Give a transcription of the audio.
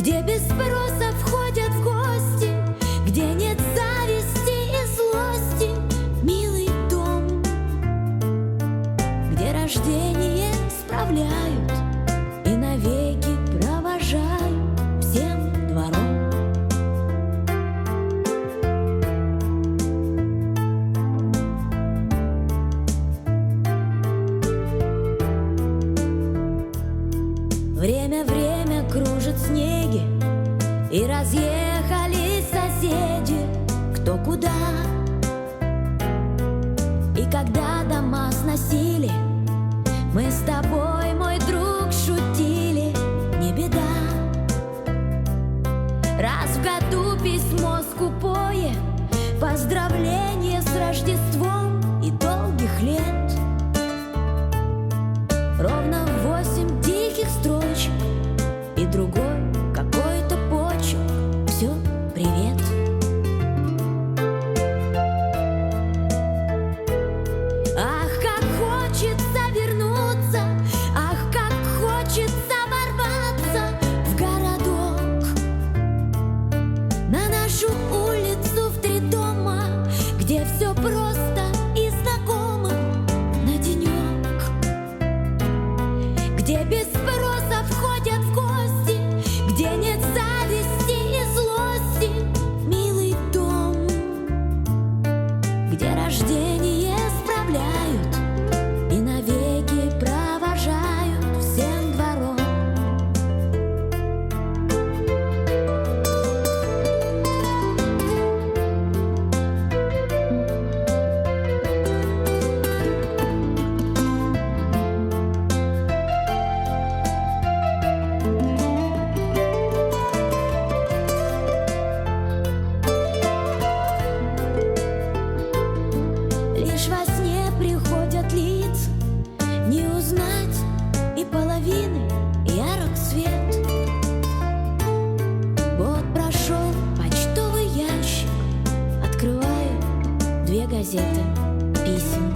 где без спроса входят в гости, где нет зависти и злости, милый дом, где рождение справляется. время кружит снеги И разъехались соседи кто куда. И когда дома сносили Мы с тобой, мой друг, шутили Не беда. Раз в году письмо скупое Поздравление с Рождеством. газеты, письма.